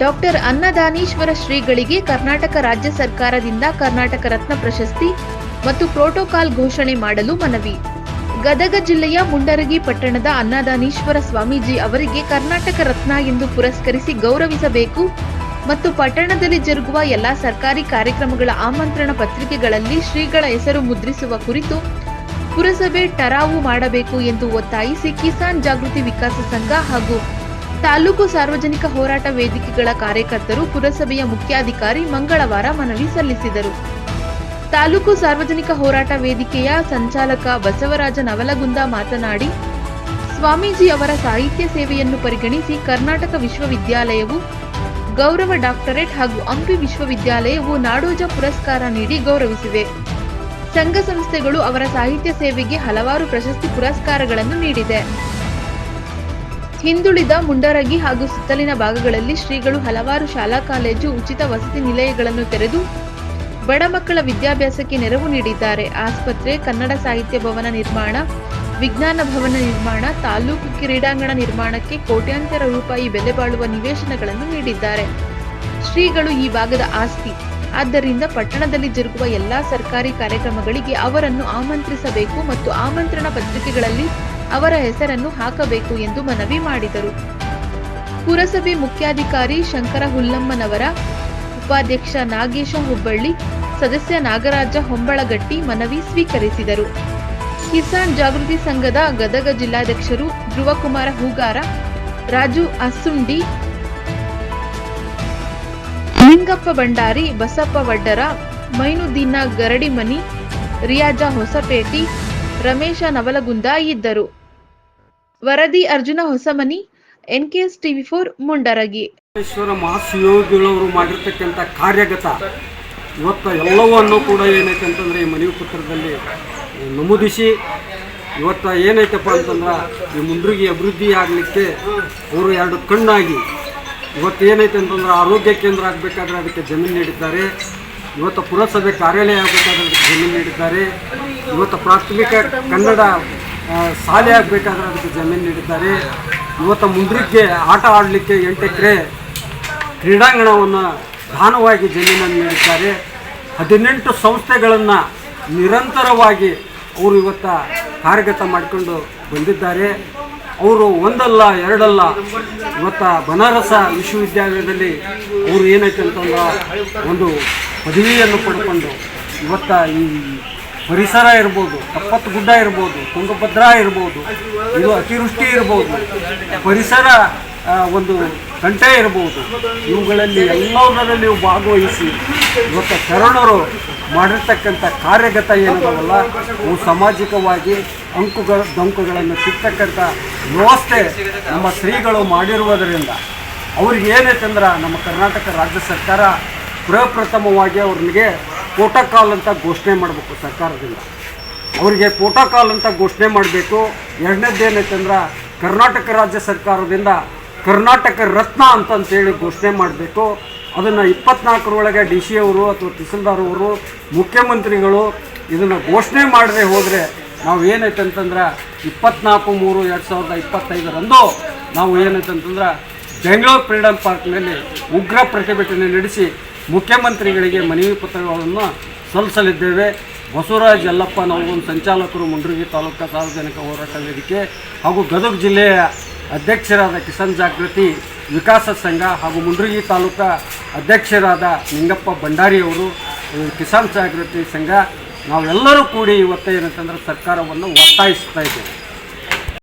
Doctor Annadaneeshwara ಶ್ರೀಗಳಿಗೆ ಕರ್ನಾಟಕ ರಾಜ್ಯ ಸರ್ಕಾರದಿಂದ ಕರ್ನಾಟಕ ರತ್ನ ಪ್ರಶಸ್ತಿ ಮತ್ತು ಪ್ರೋಟೋಕಾಲ್ ಘೋಷಣೆ ಮಾಡಲು ಮನವಿ. ಗದಗ ಜಿಲ್ಲೆಯ ಮುಂಡರಗಿ ಪಟ್ಟಣದ ಅನ್ನದಾನೀಶ್ವರ ಸ್ವಾಮೀಜಿ ಅವರಿಗೆ ಕರ್ನಾಟಕ ರತ್ನ ಎಂದು ಪುರಸ್ಕರಿಸಿ ಗೌರವಿಸಬೇಕು ಮತ್ತು ಪಟ್ಟಣದಲ್ಲಿ ಜರುಗುವ ಎಲ್ಲಾ ಸರ್ಕಾರಿ ಕಾರ್ಯಕ್ರಮಗಳ ಆಮಂತ್ರಣ ಪತ್ರಿಕೆಗಳಲ್ಲಿ ಶ್ರೀಗಳ ಹೆಸರು ಮುದ್ರಿಸುವ ಕುರಿತು ಪುರಸಭೆ ಟರಾವು ಮಾಡಬೇಕು ಎಂದು ಒತ್ತಾಯಿಸಿ ಕಿಸಾನ್ ಜಾಗೃತಿ ವಿಕಾಸ ಸಂಘ ಹಾಗೂ ತಾಲೂಕು ಸಾರ್ವಜನಿಕ ಹೋರಾಟ ವೇದಿಕೆಗಳ ಕಾರ್ಯಕರ್ತರು, ಪುರಸಭೆಯ ಮುಖ್ಯಾಧಿಕಾರಿ ಮಂಗಳವಾರ ಮನವಿ ಸಲ್ಲಿಸಿದರು. ತಾಲೂಕು ಸಾರ್ವಜನಿಕ ಹೋರಾಟ ವೇದಿಕೆಯ ಸಂಚಾಲಕ ಬಸವರಾಜ ನವಲಗುಂದ ಮಾತನಾಡಿ, ಸ್ವಾಮೀಜಿ ಅವರ ಸಾಹಿತ್ಯ ಸೇವೆಯನ್ನು ಪರಿಗಣಿಸಿ ಕರ್ನಾಟಕ ವಿಶ್ವವಿದ್ಯಾಲಯವು ಗೌರವ ಡಾಕ್ಟರೇಟ್ ಹಾಗೂ ಹಂಪಿ ವಿಶ್ವವಿದ್ಯಾಲಯವು ನಾಡೋಜ ಪುರಸ್ಕಾರ ನೀಡಿ ಗೌರವಿಸಿವೆ. ಸಂಘ ಸಂಸ್ಥೆಗಳು ಅವರ ಸಾಹಿತ್ಯ ಸೇವೆಗೆ ಹಲವಾರು ಪ್ರಶಸ್ತಿ ಪುರಸ್ಕಾರಗಳನ್ನು ನೀಡಿದೆ. ಹಿಂದುಳಿದ ಮುಂಡರಗಿ ಹಾಗೂ ಸುತ್ತಲಿನ ಭಾಗಗಳಲ್ಲಿ ಶ್ರೀಗಳು ಹಲವಾರು ಶಾಲಾ, ಕಾಲೇಜು, ಉಚಿತ ವಸತಿ ನಿಲಯಗಳನ್ನು ತೆರೆದು ಬಡ ಮಕ್ಕಳ ವಿದ್ಯಾಭ್ಯಾಸಕ್ಕೆ ನೆರವು ನೀಡಿದ್ದಾರೆ. ಆಸ್ಪತ್ರೆ, ಕನ್ನಡ ಸಾಹಿತ್ಯ ಭವನ ನಿರ್ಮಾಣ, ವಿಜ್ಞಾನ ಭವನ ನಿರ್ಮಾಣ, ತಾಲೂಕು ಕ್ರೀಡಾಂಗಣ ನಿರ್ಮಾಣಕ್ಕೆ ಕೋಟ್ಯಾಂತರ ರೂಪಾಯಿ ಬೆಲೆ ಬಾಳುವ ನಿವೇಶನಗಳನ್ನು ನೀಡಿದ್ದಾರೆ. ಶ್ರೀಗಳು ಈ ಭಾಗದ ಆಸ್ತಿ. ಆದ್ದರಿಂದ ಪಟ್ಟಣದಲ್ಲಿ ಜರುಗುವ ಎಲ್ಲಾ ಸರ್ಕಾರಿ ಕಾರ್ಯಕ್ರಮಗಳಿಗೆ ಅವರನ್ನು ಆಮಂತ್ರಿಸಬೇಕು ಮತ್ತು ಆಮಂತ್ರಣ ಪತ್ರಿಕೆಗಳಲ್ಲಿ ಅವರ ಹೆಸರನ್ನು ಹಾಕಬೇಕು ಎಂದು ಮನವಿ ಮಾಡಿದರು. ಪುರಸಭೆ ಮುಖ್ಯಾಧಿಕಾರಿ ಶಂಕರ ಹುಲ್ಲಮ್ಮನವರ ಉಪಾಧ್ಯಕ್ಷ ನಾಗೇಶ ಹುಬ್ಬಳ್ಳಿ, ಸದಸ್ಯ ನಾಗರಾಜ ಹೊಂಬಳಗಟ್ಟಿ ಮನವಿ ಸ್ವೀಕರಿಸಿದರು. ಕಿಸಾನ್ ಜಾಗೃತಿ ಸಂಘದ ಗದಗ ಜಿಲ್ಲಾಧ್ಯಕ್ಷರು ಧ್ರುವಕುಮಾರ ಹೂಗಾರ, ರಾಜು ಅಸುಂಡಿ, ಲಿಂಗಪ್ಪ ಭಂಡಾರಿ, ಬಸಪ್ಪ ವಡ್ಡರ ಮೈನುದ್ದೀನ ಗರಡಿಮನಿ, ರಿಯಾಜ ಹೊಸಪೇಟಿ, ರಮೇಶ ನವಲಗುಂದ ಇದ್ದರು. ವರದಿ Arjuna Hosamani N K S TV four Mundargi. Eshwara ಮಹಾಶಿವಯೋಗಿಗಳವರು ಮಾಡಿರ್ತಕ್ಕಂಥ ಕಾರ್ಯಗತ, ಇವತ್ತು ಎಲ್ಲವನ್ನೂ ಕೂಡ ಏನೈತೆ ಅಂತಂದರೆ ಈ ಮನವಿ ಪತ್ರದಲ್ಲಿ ನಮೂದಿಸಿ, ಇವತ್ತು ಏನೈತಪ್ಪ ಅಂತಂದ್ರೆ ಈ ಮುಂದ್ರಿಗೆ ಅಭಿವೃದ್ಧಿ ಆಗಲಿಕ್ಕೆ ಅವರು ಎರಡು ಕಣ್ಣಾಗಿ, ಇವತ್ತು ಏನೈತೆ ಅಂತಂದ್ರೆ ಆರೋಗ್ಯ ಕೇಂದ್ರ ಆಗಬೇಕಾದ್ರೆ ಅದಕ್ಕೆ ಜಮೀನು ನೀಡಿದ್ದಾರೆ, ಇವತ್ತು ಪುರಸಭೆ ಕಾರ್ಯಾಲಯ ಆಗಬೇಕಾದ್ರೆ ಅದಕ್ಕೆ ಜಮೀನು ನೀಡಿದ್ದಾರೆ, ಇವತ್ತು ಪ್ರಾಥಮಿಕ ಕನ್ನಡ ಶಾಲೆ ಆಗಬೇಕಾದ್ರೆ ಅದಕ್ಕೆ ಜಮೀನು ನೀಡಿದ್ದಾರೆ. ಇವತ್ತು ಮುಂದ್ರಿಗೆ ಆಟ ಆಡಲಿಕ್ಕೆ ಎಂಟು ಎಕರೆ ಕ್ರೀಡಾಂಗಣವನ್ನು ದಾನವಾಗಿ ಜಮೀನನ್ನು ನೀಡಿದ್ದಾರೆ. ಹದಿನೆಂಟು ಸಂಸ್ಥೆಗಳನ್ನು ನಿರಂತರವಾಗಿ ಅವರು ಇವತ್ತು ಕಾರ್ಯಗತ ಮಾಡಿಕೊಂಡು ಬಂದಿದ್ದಾರೆ. ಅವರು ಒಂದಲ್ಲ, ಎರಡಲ್ಲ ಇವತ್ತು ಬನಾರಸ ವಿಶ್ವವಿದ್ಯಾಲಯದಲ್ಲಿ ಅವರು ಏನೈತೆ ಅಂತಂದ್ರೆ ಒಂದು ಪದವಿಯನ್ನು ಪಡ್ಕೊಂಡು ಇವತ್ತು ಈ ಪರಿಸರ ಇರ್ಬೋದು ಕಪ್ಪತ್ತು ಗುಡ್ಡ ಇರ್ಬೋದು, ತುಂಗಭದ್ರಾ ಇರ್ಬೋದು, ಇದು ಅತಿವೃಷ್ಟಿ ಇರ್ಬೋದು, ಪರಿಸರ ಒಂದು ಗಂಟೆ ಇರ್ಬೋದು, ಇವುಗಳಲ್ಲಿ ಎಲ್ಲವನ್ನರಲ್ಲಿ ಭಾಗವಹಿಸಿ ಇವತ್ತು ಶರಣರು ಮಾಡಿರ್ತಕ್ಕಂಥ ಕಾರ್ಯಗತ ಏನದವಲ್ಲ, ಅವು ಸಾಮಾಜಿಕವಾಗಿ ಅಂಕುಗಳ, ದಂಕುಗಳನ್ನು ಸಿಗ್ತಕ್ಕಂಥ ವ್ಯವಸ್ಥೆ ನಮ್ಮ ಶ್ರೀಗಳು ಮಾಡಿರುವುದರಿಂದ ಅವ್ರಿಗೆ ಏನೈತಂದ್ರೆ ನಮ್ಮ ಕರ್ನಾಟಕ ರಾಜ್ಯ ಸರ್ಕಾರ ಪ್ರಪ್ರಥಮವಾಗಿ ಅವ್ರಿಗೆ ಪ್ರೋಟೋಕಾಲ್ ಅಂತ ಘೋಷಣೆ ಮಾಡಬೇಕು ಸರ್ಕಾರದಿಂದ. ಅವರಿಗೆ ಪ್ರೋಟೋಕಾಲ್ ಅಂತ ಘೋಷಣೆ ಮಾಡಬೇಕು. ಎರಡನೇದು ಏನೈತಂದ್ರೆ, ಕರ್ನಾಟಕ ರಾಜ್ಯ ಸರ್ಕಾರದಿಂದ ಕರ್ನಾಟಕ ರತ್ನ ಅಂತಂತೇಳಿ ಘೋಷಣೆ ಮಾಡಬೇಕು. ಅದನ್ನು ಇಪ್ಪತ್ನಾಲ್ಕರೊಳಗೆ ಡಿ ಸಿ ಅವರು ಅಥವಾ ತಹಸೀಲ್ದಾರ್ ಅವರು, ಮುಖ್ಯಮಂತ್ರಿಗಳು ಇದನ್ನು ಘೋಷಣೆ ಮಾಡದೆ ಹೋದರೆ ನಾವು ಏನೈತೆ ಅಂತಂದ್ರೆ ಇಪ್ಪತ್ನಾಲ್ಕು ಮೂರು ಎರಡು ಸಾವಿರದ ಇಪ್ಪತ್ತೈದರಂದು ನಾವು ಏನೈತೆ ಅಂತಂದ್ರೆ ಬೆಂಗಳೂರು ಫ್ರೀಡಮ್ ಪಾರ್ಕ್ನಲ್ಲಿ ಉಗ್ರ ಪ್ರತಿಭಟನೆ ನಡೆಸಿ ಮುಖ್ಯಮಂತ್ರಿಗಳಿಗೆ ಮನವಿ ಪತ್ರಗಳನ್ನು ಸಲ್ಲಿಸಲಿದ್ದೇವೆ. ಬಸವರಾಜ್ ಯಲ್ಲಪ್ಪ ನಾವು ಸಂಚಾಲಕರು ಮುಂಡ್ರಿಗಿ ತಾಲೂಕು ಸಾರ್ವಜನಿಕ ಹೋರಾಟ ವೇದಿಕೆ ಹಾಗೂ ಗದಗ ಜಿಲ್ಲೆಯ ಅಧ್ಯಕ್ಷರಾದ ಕಿಸಾನ್ ಜಾಗೃತಿ ವಿಕಾಸ ಸಂಘ ಹಾಗೂ ಮುಂಡ್ರಿಗಿ ತಾಲೂಕಾ ಅಧ್ಯಕ್ಷರಾದ ನಿಂಗಪ್ಪ ಭಂಡಾರಿಯವರು ಕಿಸಾನ್ ಜಾಗೃತಿ ಸಂಘ, ನಾವೆಲ್ಲರೂ ಕೂಡಿ ಇವತ್ತು ಏನಂತಂದ್ರೆ ಸರ್ಕಾರವನ್ನು ಒತ್ತಾಯಿಸ್ತಾ ಇದ್ದೇವೆ.